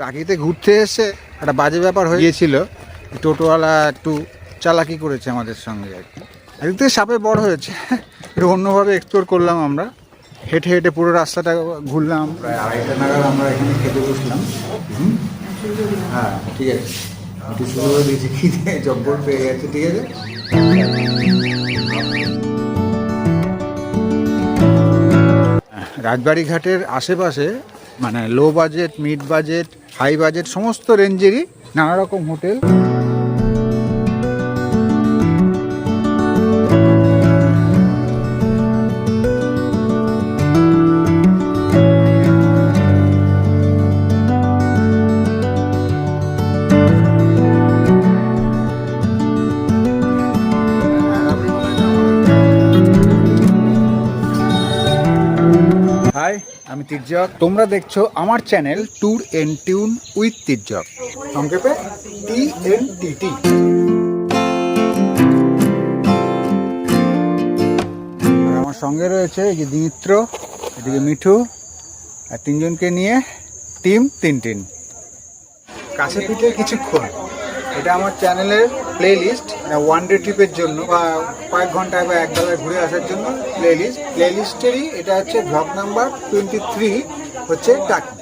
টাকিতে ঘুরতে এসে একটা বাজে ব্যাপার হয়ে গিয়েছিল। টোটোওয়ালা একটু চালাকি করেছে আমাদের সঙ্গে আর কি। এদিক থেকে সাপে বড় হয়েছে। একটু অন্যভাবে এক্সপ্লোর করলাম আমরা। হেঁটে হেঁটে পুরো রাস্তাটা ঘুরলাম। প্রায় আড়াইটা নাগাদ আমরা এখানে খেতে বসলাম। হ্যাঁ ঠিক আছে। একটু শুরু করে দিয়েছি, খিদে, জব্বর পেয়ে গেছে, ঠিক আছে? রাজবাড়ি ঘাটের আশেপাশে মানে low budget mid budget high budget সমস্ত রেঞ্জেরই নানা রকম হোটেল তির্যক তোমরা দেখছ আমার channel tour n tune with Tirjak সংক্ষেপে টি এন টি টি আমার সঙ্গে রয়েছে যে দিমিত্র, এদিকে মিঠু, আর তিনজনকে নিয়ে টিম তিন টিন কাছে পিঠে কিছুক্ষণ। এটা আমার চ্যানেলের প্লে লিস্ট ওয়ান ডে ট্রিপের জন্য বা কয়েক ঘন্টায় বা এক বেলায় ঘুরে আসার জন্য প্লে লিস্ট প্লে লিস্টেরই এটা হচ্ছে ব্লগ নাম্বার টোয়েন্টি থ্রি হচ্ছে টাকি।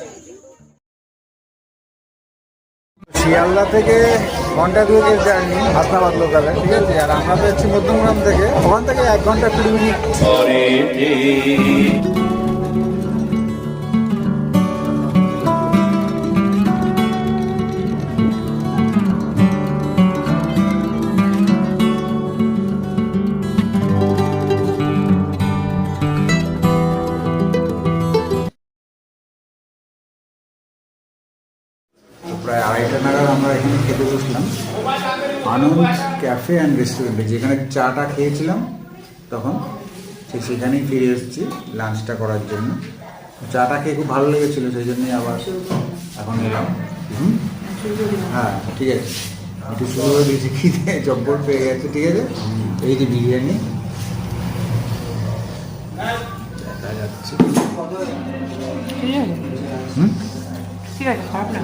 শিয়ালদা থেকে ঘণ্টা দুয়েকের জার্নি হাসনাবাদ লোকালে ঠিক আছে? আর আমরা পেয়েছি মধ্যমগ্রাম থেকে। ওখান থেকে এক ঘণ্টা কুড়ি মিনিট। নাগাদ আমরা এখানে খেতে বসলাম। আনন্দ ক্যাফে অ্যান্ড রেস্টুরেন্টে যেখানে চাটা খেয়েছিলাম তখন ঠিক সেখানেই ফিরে এসেছি লাঞ্চটা করার জন্য। চাটা খেয়ে খুব ভালো লেগেছিলো সেই জন্যই আবার এখন এলাম। হুম? হ্যাঁ ঠিক আছে। একটু শুরু করে দিয়েছি খিদে জব্বর পেয়ে গেছে ঠিক আছে? এই যে বিরিয়ানি। দেখা যাচ্ছে। ঠিক আছে। হুম? ঠিক আছে খারাপ না।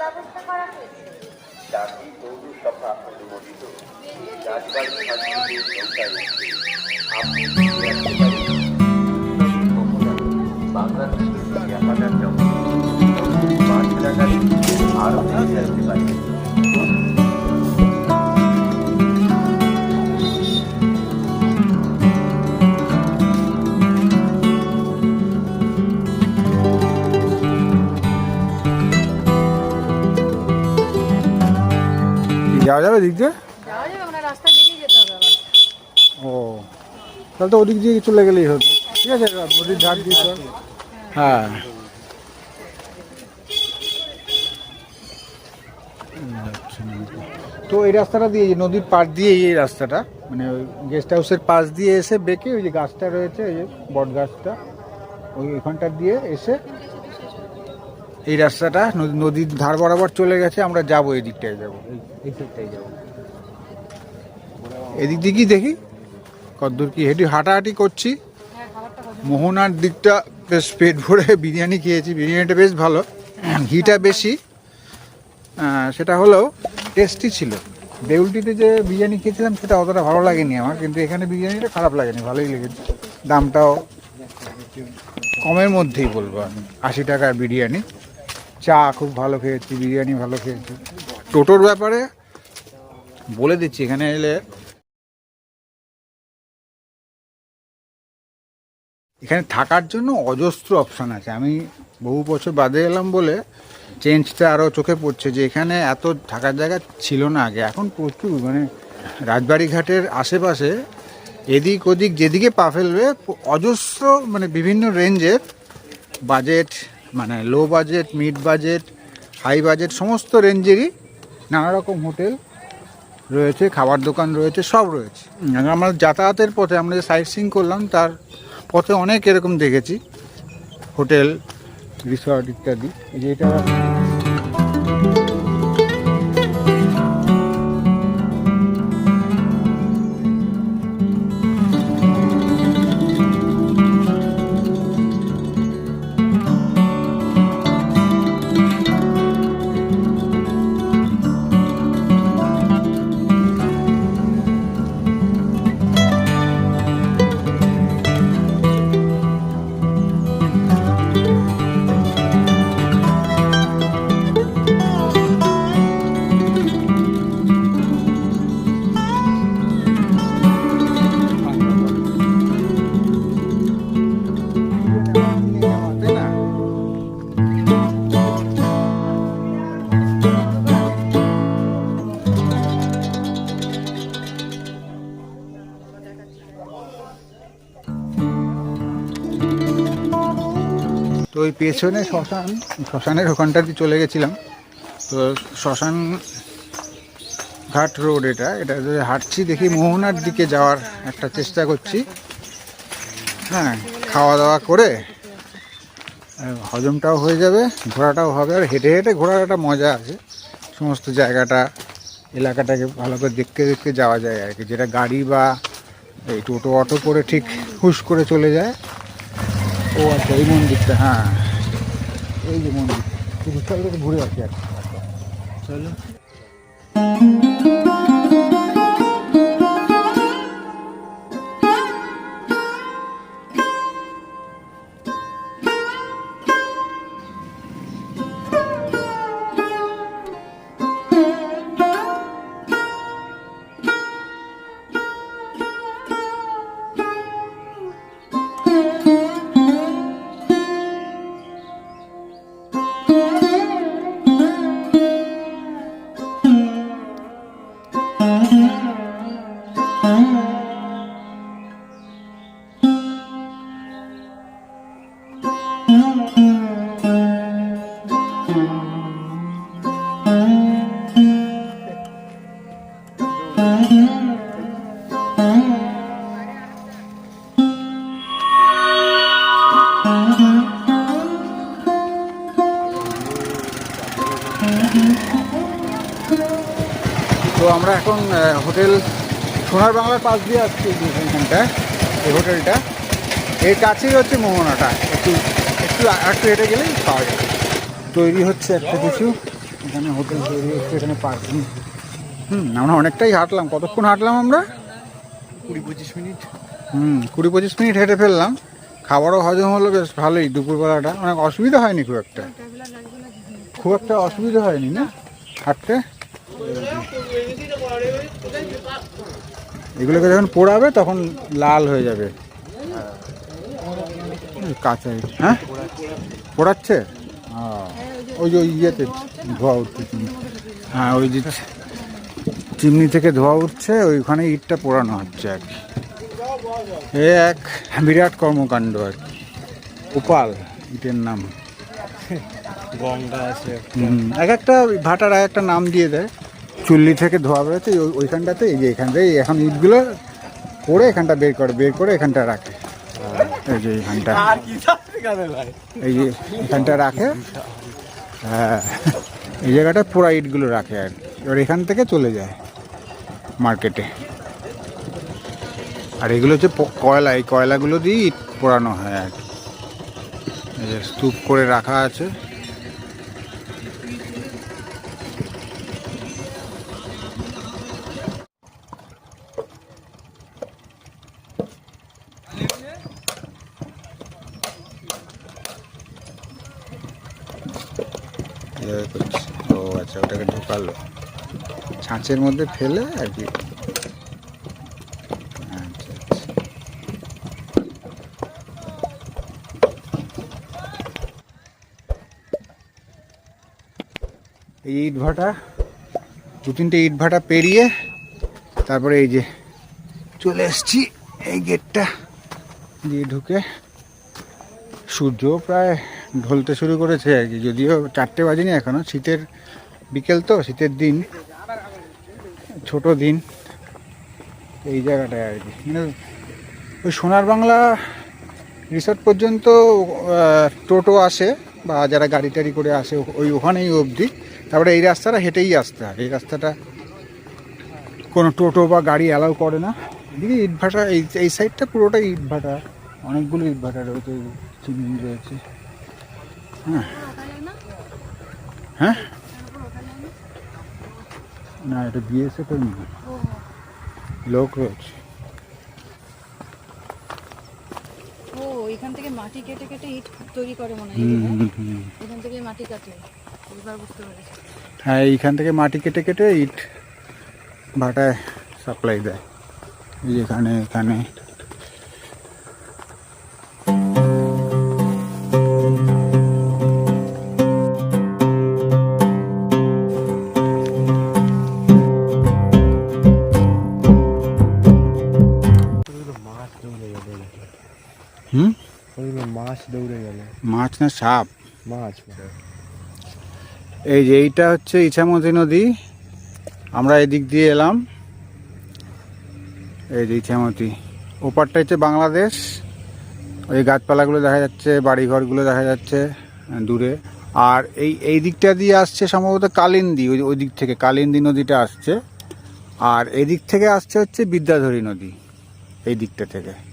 ব্যবস্থা করা হয়েছে চাকরি পৌরসভা অনুমোদিত রাজবাড়ি শান্তিপুর নৌকায় আপনি বাংলাদেশের এলাকায় আরও ফিরে আসতে পারেন যাওয়া যাবে দিক দিয়ে? যাওয়া যাবে আমরা রাস্তা বেরিয়ে যেতে হবে ও তাহলে তো ওদিক দিয়ে চলে গেলেই হতো। ঠিক আছে নদীর ধার দিয়ে হ্যাঁ। তো এই রাস্তাটা দিয়ে নদীর পাড় দিয়ে এই রাস্তাটা মানে ওই গেস্ট হাউসের পাশ দিয়ে এসে বেঁকে ওই যে গাছটা রয়েছে ওই যে বট গাছটা ওই ওখানটা দিয়ে এসে এই রাস্তাটা নদী- নদীর ধার বরাবর চলে গেছে, আমরা যাব এই দিকটায় যাব। এই- সাইডটায় যাব এদিক কি দেখি, কদ্দূর কি, হেঁটে হাঁটাহাঁটি করছি। মোহনার দিকটা বেশ পেট ভরে বিরিয়ানি খেয়েছি, বিরিয়ানিটা বেশ ভালো, ঘিটা বেশি। সেটা হলেও টেস্টি ছিল। দেউলটিতে যে বিরিয়ানি খেয়েছিলাম, সেটা অতটা ভালো লাগেনি আমার, কিন্তু এখানে বিরিয়ানিটা খারাপ লাগেনি, ভালোই লেগেছে। দামটাও কমের মধ্যেই বলব আমি, আশি টাকার বিরিয়ানি। চা খুব ভালো খেয়েছি, বিরিয়ানি ভালো খেয়েছি। টোটোর ব্যাপারে বলে দিচ্ছি, এখানে এলে এখানে থাকার জন্য অজস্র অপশান আছে। আমি বহু বছর বাদে এলাম বলে চেঞ্জটা আরও চোখে পড়ছে যে এখানে এত থাকার জায়গা ছিল না আগে। এখন প্রচুর মানে রাজবাড়ি ঘাটের আশেপাশে এদিক ওদিক যেদিকে পা ফেলবে, অজস্র মানে বিভিন্ন রেঞ্জের বাজেট মানে low budget mid budget high budget সমস্ত রেঞ্জেরই নানা রকম হোটেল রয়েছে, খাবার দোকান রয়েছে, সব রয়েছে। আমরা যাতায়াতের পথে আমরা যে সাইট সিং করলাম, তার পথে অনেক এরকম দেখেছি। হোটেল রিসর্ট ইত্যাদি। এই ওই পেছনে শ্মশান, শ্মশানের ওখানটা দিয়ে চলে গেছিলাম। তো শ্মশান ঘাট রোড এটা এটা ধরে হাঁটছি দেখি মোহনার দিকে যাওয়ার একটা চেষ্টা করছি। হ্যাঁ খাওয়া দাওয়া করে হজমটাও হয়ে যাবে, ঘোরাটাও হবে, আর হেঁটে হেঁটে ঘোরার একটা মজা আছে। সমস্ত জায়গাটা, এলাকাটাকে ভালো করে দেখতে দেখতে যাওয়া যায় আর কি। যেটা গাড়ি বা এই টোটো, অটো করে ঠিক হুশ করে চলে যায়। ও আচ্ছা এই মন্দিরটা হ্যাঁ এই যে মন্দির ঘুরে আসি আর। চলো তো আমরা এখন হোটেল সোনার বাংলার পাশ দিয়ে আসছি এইখানটা এই হোটেলটা। এর কাছেই হচ্ছে মোহনাটা, একটু একটু একটু হেঁটে গেলেই পাওয়া যাবে। তৈরি হচ্ছে একটা কিছু। এখানে হোটেল এখানে পার্কিং হুম আমরা অনেকটাই হাঁটলাম। কতক্ষণ হাঁটলাম আমরা? কুড়ি পঁচিশ মিনিট। হুম কুড়ি পঁচিশ মিনিট হেঁটে ফেললাম। খাবারও হজম হলো বেশ ভালোই দুপুরবেলাটা। অনেক অসুবিধা হয়নি খুব একটা। খুব একটা অসুবিধা হয়নি না? হাঁটতে? এগুলোকে যখন পোড়াবে তখন লাল হয়ে যাবে। কাঁচা হ্যাঁ পোড়াচ্ছে? ওই যে ওই ইয়েতে। ধোয়া উঠছে হ্যাঁ ওই যে চিমনি থেকে ধোয়া উঠছে ওইখানে ইটটা পোড়ানো হচ্ছে আর কি। এ এক বিরাট কর্মকাণ্ড আর কি। উপাল ইটের নাম। গঙ্গা আছে এক একটা ভাটার এক একটা নাম দিয়ে দেয়। চুল্লি থেকে ধোয়া ওই- ওইখানটাতে এই যে এখানটায় এখন ইটগুলো করে এখানটা বের করে বের করে এখানটা রাখে। এই যে এখানটা। এই যে এখানটা রাখে। হ্যাঁ। এই জায়গাটা পোড়া ইটগুলো রাখে আর। এবার এখান থেকে চলে যায় মার্কেটে। আর এগুলো হচ্ছে কয়লা, এই কয়লাগুলো দিয়ে ইট পোড়ানো হয় আর কি। স্তূপ করে রাখা আছে এভাবে করছে ও আচ্ছা ওটাকে ঢোকালো ছাঁচের মধ্যে ফেলে আর কি। এই ইট ভাটা, দু তিনটে ইট ভাটা পেরিয়ে তারপরে এই যে চলে এসছি এই গেটটা দিয়ে ঢুকে। সূর্য প্রায় ঢলতে শুরু করেছে আর কি, যদিও চারটে বাজেনি এখনও। শীতের বিকেল তো, শীতের দিন। ছোট দিন। এই জায়গাটায় আর কি। মানে ওই সোনার বাংলা রিসর্ট পর্যন্ত টোটো আসে বা যারা গাড়ি টাড়ি করে আসে ওই ওখানেই অবধি। তারপরে এই রাস্তাটা হেঁটেই আসতে হয়। এই রাস্তাটা কোনো টোটো বা গাড়ি অ্যালাউ করে না। এদিকে ইটভাটা এই এই সাইডটা পুরোটাই ইটভাটা অনেকগুলো ইটভাটা রয়েছে চিমনি রয়েছে। হ্যাঁ। হ্যাঁ? না এটা বিএসএফ এর লোক রয়েছে। ও এখান থেকে মাটি কেটে কেটে ইট তৈরি করে মনে হয় এখান থেকে মাটি কাটে এবার বুঝতে পেরেছি। হ্যাঁ এইখান থেকে মাটি কেটে কেটে ইট ভাটায় সাপ্লাই দেয়। এখানে এখানে হুম? মাছ মাছ দৌড়ে গেল। মাছ না সাপ? মাছ এই যে এইটা হচ্ছে ইছামতি নদী। আমরা এদিক দিয়ে এলাম। এই যে ইছামতি। ওপারটা হচ্ছে বাংলাদেশ। ওই গাছপালাগুলো দেখা যাচ্ছে বাড়িঘরগুলো দেখা যাচ্ছে দূরে। আর এই এই দিকটা দিয়ে আসছে সম্ভবত কালিন্দী ওই ওই দিক থেকে কালিন্দী নদীটা আসছে। আর এদিক থেকে আসছে হচ্ছে বিদ্যাধরী নদী এই দিকটা থেকে।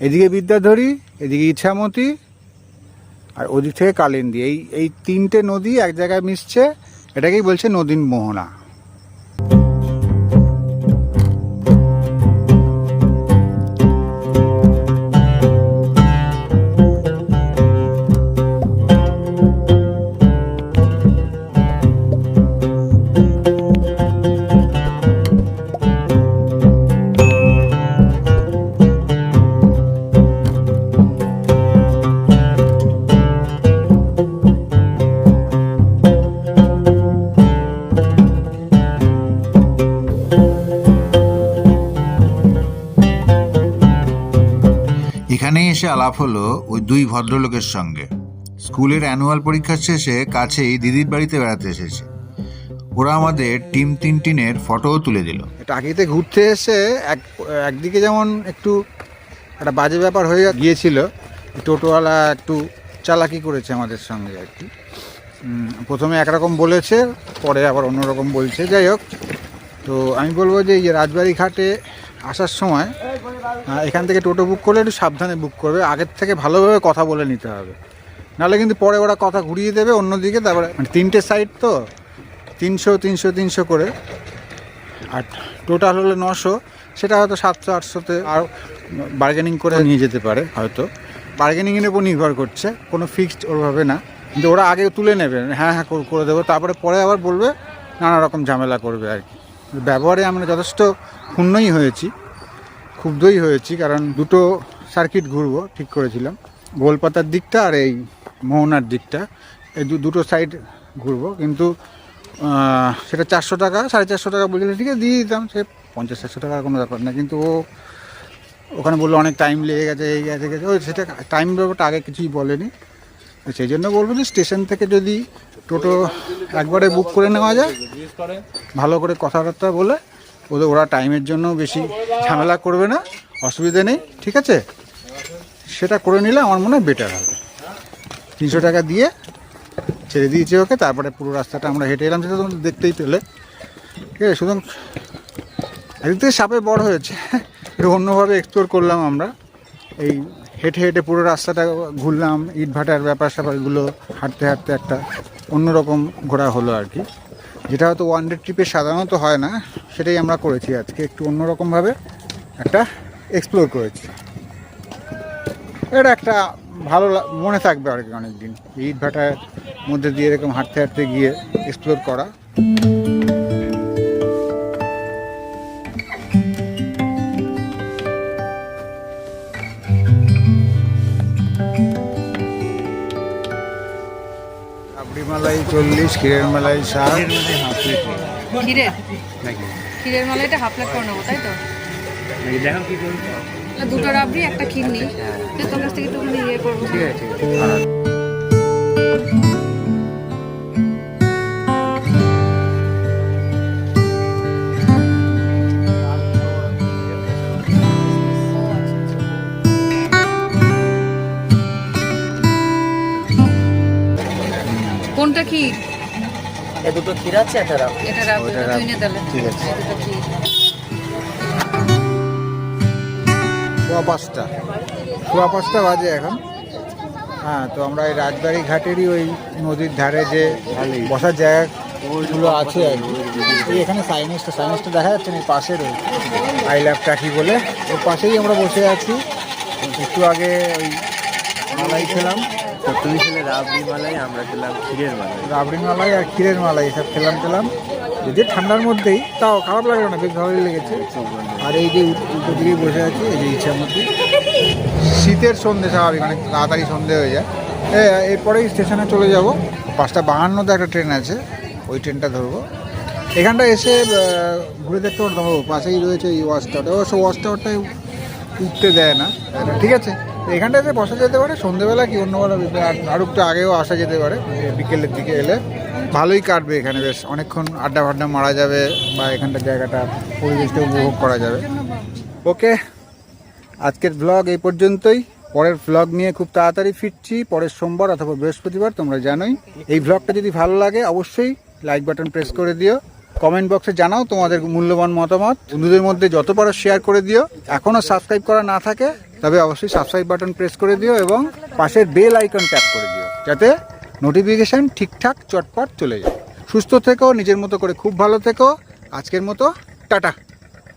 এদিকে বিদ্যাধরী, এদিকে ইছামতি, আর ওদিক থেকে কালিন্দী। এই এই তিনটে নদী এক জায়গায় মিশছে, এটাকেই বলছে নদীন মোহনা। এসে আলাপ হলো ওই দুই ভদ্রলোকের সঙ্গে। স্কুলের অ্যানুয়াল পরীক্ষার শেষে কাছেই দিদির বাড়িতে বেড়াতে এসেছে। ওরা আমাদের টিম তিন টিনের ফটোও তুলে দিল। টাকিতে ঘুরতে এসে এক, একদিকে যেমন একটু একটা বাজে ব্যাপার হয়ে গিয়েছিল টোটোওয়ালা একটু চালাকি করেছে আমাদের সঙ্গে আর কি। প্রথমে একরকম বলেছে, পরে আবার অন্যরকম বলছে। যাই হোক, তো আমি বলব যে এই যে রাজবাড়ি ঘাটে আসার সময় এখান থেকে টোটো বুক করলে একটু সাবধানে বুক করবে। আগের থেকে ভালোভাবে কথা বলে নিতে হবে। নাহলে কিন্তু পরে ওরা কথা ঘুরিয়ে দেবে অন্যদিকে তারপরে মানে তিনটে সাইড তো তিনশো তিনশো তিনশো করে। আর টোটাল হলে নশো সেটা হয়তো সাতশো আটশোতে আর বার্গেনিং করে নিয়ে যেতে পারে হয়তো। বার্গেনিংয়ের উপর নির্ভর করছে কোনো ফিক্সড ওরভাবে না। কিন্তু ওরা আগে তুলে নেবে হ্যাঁ হ্যাঁ করে দেবো। তারপরে পরে আবার বলবে নানা রকম ঝামেলা করবে আর কি। ব্যবহারে আমরা যথেষ্ট ক্ষুণ্ণই হয়েছি। ক্ষুব্ধই হয়েছি, কারণ দুটো সার্কিট ঘুরবো, ঠিক করেছিলাম। গোলপাতার দিকটা আর এই মোহনার দিকটা, এই দুটো সাইড ঘুরবো। কিন্তু সেটা চারশো টাকা, সাড়ে চারশো টাকা বলছিল, ঠিক আছে, দিয়ে দিতাম। সে পঞ্চাশ চারশো টাকার কোনো ব্যাপার না। কিন্তু ও ওখানে বলল, অনেক টাইম লেগে গেছে, এই গেছে গেছে। ওই সেটা টাইম ব্যাপারটা আগে কিছুই বলেনি। সেই জন্য বলব যে, স্টেশন থেকে যদি টোটো একবারে বুক করে নেওয়া যায়, ভালো করে কথাবার্তা বলে ওদের ওরা টাইমের জন্য বেশি ঝামেলা করবে না, অসুবিধা নেই, ঠিক আছে? সেটা করে নিলে আমার মনে হয় বেটার হবে। তিনশো টাকা দিয়ে ছেড়ে দিয়েছি ওকে, তারপরে পুরো রাস্তাটা আমরা হেঁটে এলাম, সেটা তোমরা দেখতেই পেলে। ঠিক আছে শুধু একদিক থেকে সাপে বড় হয়েছে। একটু অন্যভাবে এক্সপ্লোর করলাম আমরা। এই হেঁটে হেঁটে পুরো রাস্তাটা ঘুরলাম ইট ভাটার ব্যাপার স্যাপারগুলো হাঁটতে হাঁটতে একটা অন্যরকম ঘোরা হলো আর কি। যেটা হয়তো ওয়ান ডে ট্রিপে সাধারণত হয় না, সেটাই আমরা করেছি আজকে। একটু অন্যরকমভাবে একটা এক্সপ্লোর করেছি। এটা একটা ভালো মনে থাকবে আর কি অনেকদিন। ইট ভাটার মধ্যে দিয়ে এরকম হাঁটতে হাঁটতে গিয়ে এক্সপ্লোর করা। চল্লিশ ক্ষীরের মালাই ষাট। ক্ষীরের ক্ষীরের মালাইটা হাফ প্লেট করে নেব তাই তো? দুটো রাবড়ি একটা ক্ষীর নিই তো তোর কাছ থেকে একটু ইয়ে করব। ঠিক আছে। ক্ষীর এ দুটো ক্ষীর আছে একটা রাম এটা রাবড়ি ওটা তুই নে তাহলে। ঠিক আছে। দুটো ক্ষীর। সোয়া পাঁচটা। সোয়া পাঁচটা বাজে এখন। হ্যাঁ তো আমরা এই রাজবাড়ি ঘাটেরই ওই নদীর ধারে যে বসার জায়গাগুলো আছে আর কি। এখানে সাইনেসটা সাইনেসটা দেখা যাচ্ছে না এই পাশে রয়েছে। আই লাভ টাকি বলে। ওর পাশেই আমরা বসে আছি। একটু আগে ওই মালাই খেলাম। তুমি ছেলে রাবড়ি মালাই, আমরা খেলাম ক্ষীরের মালাই। রাবড়ি মালাই আর ক্ষীরের মালাই এসব খেলাম খেলাম যদি ঠান্ডার মধ্যেই, তাও খারাপ লাগল না, বেশ ভালোই লেগেছে। আর এই যে উল- উল্টো দিকে বসে আছি, এই যে ইচ্ছার মধ্যে শীতের সন্ধে স্বাভাবিক অনেক তাড়াতাড়ি সন্ধে হয়ে যায়। এরপরেই স্টেশনে চলে যাব। পাঁচটা বাহান্নতে একটা ট্রেন আছে, ওই ট্রেনটা ধরবো। এখানটা এসে ঘুরে দেখতে পারতাম পাশেই রয়েছে এই ওয়াচ টাওয়ারটা অবশ্য ওয়াচ টাওয়ারটায় উঠতে দেয় না। ঠিক আছে। এখানটাতে বসা যেতে পারে, সন্ধেবেলা কি অন্যবেলা আর একটু আগেও আসা যেতে পারে বিকেলের দিকে এলে। ভালোই কাটবে এখানে বেশ, অনেকক্ষণ আড্ডা ফাড্ডা মারা যাবে বা এখানটার জায়গাটা, পরিবেশটা উপভোগ করা যাবে। ওকে, আজকের ব্লগ এই পর্যন্তই। পরের ব্লগ নিয়ে খুব তাড়াতাড়ি ফিরছি, পরের সোমবার অথবা বৃহস্পতিবার, তোমরা জানোই। এই ব্লগটা যদি ভালো লাগে, অবশ্যই লাইক বাটন প্রেস করে দিও। কমেন্ট বক্সে জানাও তোমাদের মূল্যবান মতামত। বন্ধুদের মধ্যে যত পারো শেয়ার করে দিও। এখনও সাবস্ক্রাইব করা না থাকে তবে অবশ্যই সাবস্ক্রাইব বাটন প্রেস করে দিও এবং পাশের বেল আইকন ট্যাপ করে দিও, যাতে নোটিফিকেশান ঠিকঠাক চটপট চলে যায়। সুস্থ থেকো, নিজের মতো করে খুব ভালো থেকো। আজকের মতো, টাটা।